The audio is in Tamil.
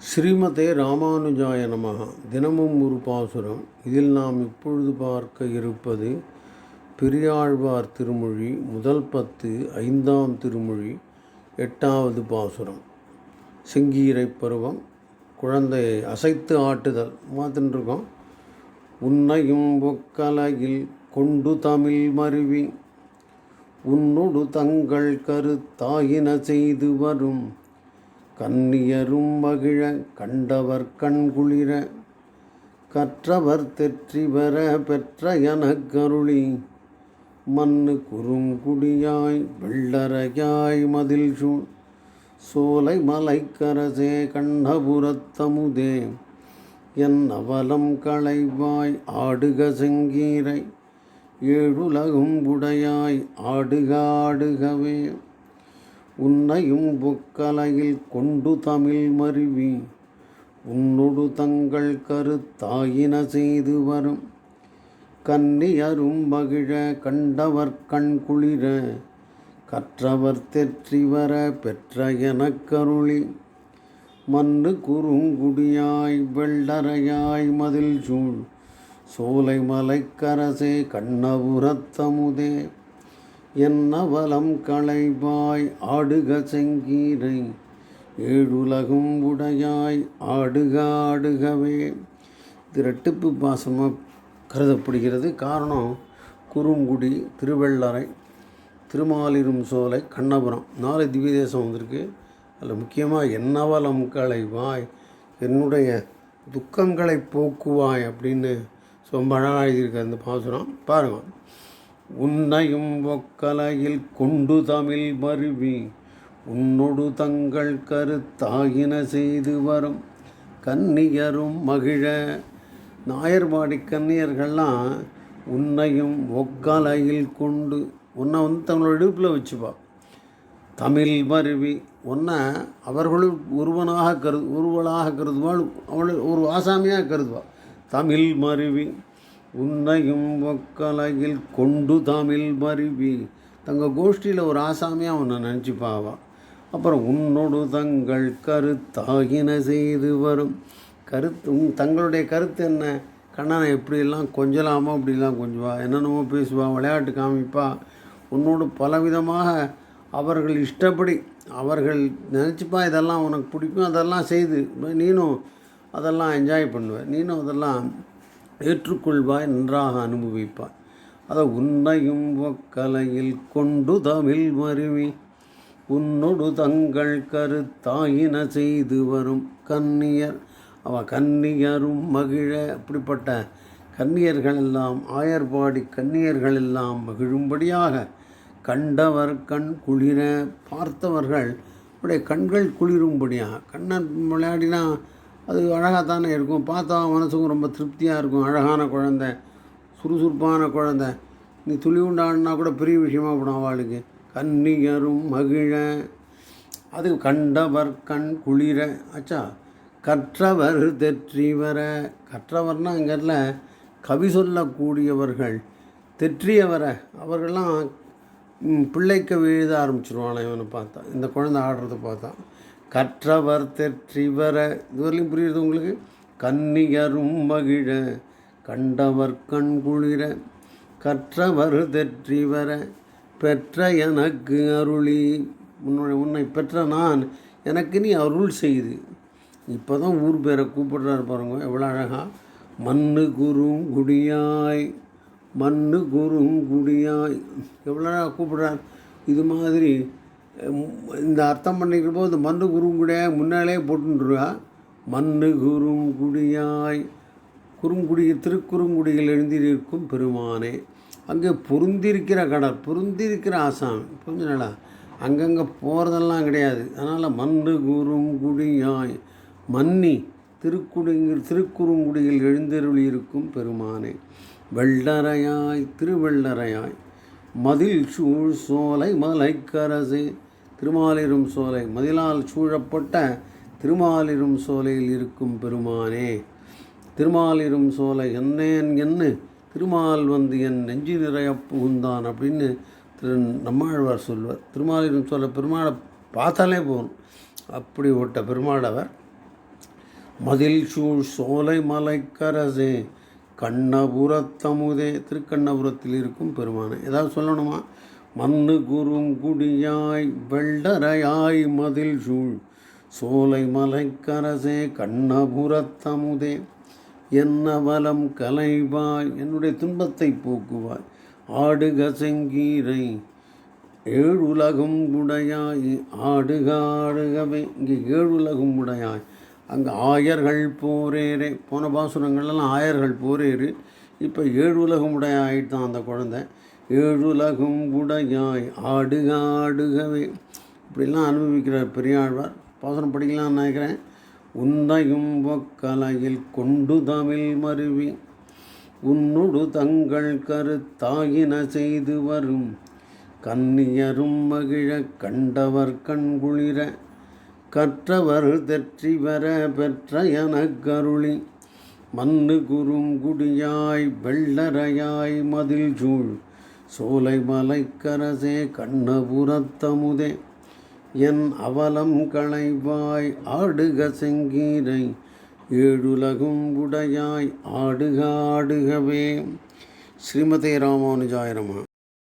ஸ்ரீமதே ராமானுஜாய நமஹ. தினமும் ஒரு பாசுரம். இதில் நாம் இப்பொழுது பார்க்க இருப்பது பெரியாழ்வார் திருமொழி முதல் பத்து ஐந்தாம் திருமொழி எட்டாவது பாசுரம். செங்கீரை பருவம். குழந்தையை அசைத்து ஆட்டுதல். மாத்தின்றிருக்கோம். உன்னையும் ஒக்கலையில் கொண்டு தமிழ் மருவி. உன்னொடு தங்கள் கருத்தாயின செய்து வரும் கன்னியரும் மகிழ கண்டவர் கண்குளிர கற்றவர் தெற்றி பெற பெற்ற எனக்கருளி மண்ணு குறுங்குடியாய் வெள்ளரையாய் மதில் சூழ் சோலை மலைக்கரசே கண்ணபுரத்தமுதே என் அவலம் களைவாய் ஆடுக செங்கீரை ஏழுலகும் உடையாய் ஆடுக ஆடுகவே. உன்னையும் புக்கலையில் கொண்டு தமிழ் மருவி. உன்னொடு தங்கள் கருத்தாயின செய்து வரும். கன்னியரும் மகிழ கண்டவர் கண் குளிர. கற்றவர் தெற்றி வர பெற்ற எனக்கருளி மண்ணு குறுங்குடியாய் வெள்ளரையாய் மதில் சூழ். சோலை மலைக்கரசே கண்ணபுரத்தமுதே என்ன வலம் களைவாய் ஆடுக செங்கீரை ஏழுலகும் உடையாய் ஆடுக ஆடுகவே. இது ரெட்டிப்பு பாசமாக கருதப்படுகிறது. காரணம் குறுங்குடி திருவெள்ளரை திருமாலிரும் சோலை கண்ணபுரம். நாலு திவ்ய தேசம் வந்திருக்கு. அதில் முக்கியமாக என்னவலம் களைவாய் என்னுடைய துக்கங்களை போக்குவாய் அப்படின்னு ரொம்ப அழகாக எழுதியிருக்க அந்த பாசுரம். பாருங்கள் உன்னையும் ஒக்கலையில் கொண்டு தமிழ் மருவி. உன்னொடு தங்கள் கருத்தாகின செய்து வரும் கன்னியரும் மகிழ. நாயர்பாடி கன்னியர்கள்லாம் உன்னையும் ஒக்கலையில் கொண்டு உன்னை வந்து தங்களோட இடுப்பில் வச்சுப்பா. தமிழ் மருவி ஒன்றை அவர்களுள் ஒருவனாக கரு ஒருவளாக கருதுவாள் அவள் ஒரு ஆசாமியாக கருதுவாள் தமிழ் மருவி உன்னையும் ஒக்கலையில் கொண்டு தமிழ் மருவி. தங்கள் கோஷ்டியில் ஒரு ஆசாமியாக உன்னை நினச்சிப்பாவா? அப்புறம் உன்னோடு தங்கள் கருத்தாகின செய்து வரும். கருத்து உன் தங்களுடைய கருத்து என்ன? கண்ணனை எப்படியெல்லாம் கொஞ்சலாமோ அப்படிலாம் கொஞ்சுவா. என்னென்னமோ பேசுவா விளையாட்டு காமிப்பா. உன்னோடு பலவிதமாக அவர்கள் இஷ்டப்படி அவர்கள் நினச்சிப்பா இதெல்லாம் உனக்கு பிடிக்கும் அதெல்லாம் செய்து. நீனும் அதெல்லாம் என்ஜாய் பண்ணுவேன் நீனும் அதெல்லாம் ஏற்றுக்கொள்வாய் நன்றாக அனுபவிப்பாய். அதை உன்னையும் ஒக்கலையில் கொண்டு தமிழ் மருவி உன்னொடு தங்கள் கருத்தாயின செய்து வரும் கன்னியர். அவ கன்னியரும் மகிழ அப்படிப்பட்ட கன்னியர்கள் எல்லாம் ஆயர்பாடி கன்னியர்கள் எல்லாம் மகிழும்படியாக கண்டவர் கண் குளிர பார்த்தவர்கள் உடைய கண்கள் குளிரும்படியாக கண்ணன் விளையாடினா அது அழகாக தானே இருக்கும். பார்த்தா மனசுக்கும் ரொம்ப திருப்தியாக இருக்கும். அழகான குழந்த சுறுசுறுப்பான குழந்த. நீ துளி உண்டாடினா கூட பெரிய விஷயமா போடும் அவளுக்கு. கன்னியரும் மகிழ. அது கண்டவர் கண் குளிர. ஆச்சா கற்றவர் தெற்றிவர கற்றவர்னா கற்றவர்னால் கவி சொல்லக்கூடியவர்கள் தெற்றியவர அவர்கள்லாம் பிள்ளைக்க எழுத ஆரம்பிச்சிருவாங்களே இவனை பார்த்தா. இந்த குழந்தை ஆடுறத பார்த்தா. கற்றவர் தெற்றிவர இதுவரையும் புரியுது புரியுறது உங்களுக்கு? கன்னியரும் மகிழ கண்டவர் கண் குளிர. கற்றவர் தெற்றிவர பெற்ற எனக்கு அருளி. உன்னுடைய உன்னை பெற்ற நான் எனக்கு நீ அருள் செய்து. இப்போ தான் ஊர் பேரை கூப்பிடுறாரு பாருங்க எவ்வளோ அழகா. மண்ணு குரும் குடியாய் மண்ணு குரும் குடியாய். எவ்வளோ அழகாக கூப்பிடுறார். இது மாதிரி இந்த அர்த்தம் பண்ணிக்கிற போது மண்ணு குறுங்குடியாய் முன்னாலே போட்டுருவா மண்ணு குறுங்குடியாய் குறுங்குடி திருக்குறுங்குடியில் எழுந்திருக்கும் பெருமானே. அங்கே பொருந்திருக்கிற கடல் பொருந்திருக்கிற ஆசாமி புரிஞ்சுனடா அங்கங்கே போகிறதெல்லாம் கிடையாது. அதனால் மண்ணு குறுங்குடியாய் மன்னி திருக்குடிங்கில் திருக்குறுங்குடியில் எழுந்தருளி இருக்கும் பெருமானே. வெள்ளரையாய் திருவெள்ளரையாய் மதில் சூழ் சோலை மலைக்கரசே. திருமாலிரும் சோலை மதிலால் சூழப்பட்ட திருமாலிரும் சோலையில் இருக்கும் பெருமானே. திருமாலிரும் சோலை என்னேன் என்ன திருமால் வந்து என் நெஞ்சு நிறைய புகுந்தான் அப்படின்னு திரு நம்மாழ்வார் சொல்வார். திருமாலிரும் சோலை பெருமாளை பார்த்தாலே போகணும் அப்படி ஓட்ட பெருமாளவர் மதில் சூழ் சோலை மலைக்கரசே கண்ணபுரத்தமுதே திருக்கண்ணபுரத்தில் இருக்கும் பெருமானே. ஏதாவது சொல்லணுமா? மண்ணு குறும் குடியாய் வெள்ளரையாய் மதில் சூழ். சோலை மலைக்கரசே கண்ணபுரத்தமுதே என்ன வலம் கலைவாய் என்னுடைய துன்பத்தை போக்குவாய். ஆடுக செங்கீரை ஏழுலகும் உடையாய். ஆடுக ஆடுகவே இங்கே ஏழுலகும் உடையாய். அங்கே ஆயர்கள் போரேரே போன பாசுரங்கள்லாம் ஆயர்கள் போரேறு. இப்போ ஏழு உலகம் உடையாயிட்டு தான் அந்த குழந்தை. ஏழுலகும் உடையாய் ஆடுக ஆடுகவே. இப்படிலாம் அனுபவிக்கிறார் பெரியாழ்வார். பாசனம் படிக்கலாம்னு நினைக்கிறேன். உந்தையும் ஒக்கலையில் கொண்டு தமிழ் மருவி. உன்னுடு தங்கள் கருத்தாயின செய்து வரும். கன்னியரும் மகிழ கண்டவர் கண்குளிர கற்றவர் தெற்றி வர பெற்ற எனக்கருளி மண்ணு குறுங்குடியாய் வெள்ளரையாய் மதில் சூழ். சோலை மலைக்கரசே கண்ணபுரத்தமுதே. என் அவலம் களைவாய் ஆடுக செங்கீரை ஏழுலகும் உடையாய் ஆடுக ஆடுகவே. ஸ்ரீமதே ராமானுஜாய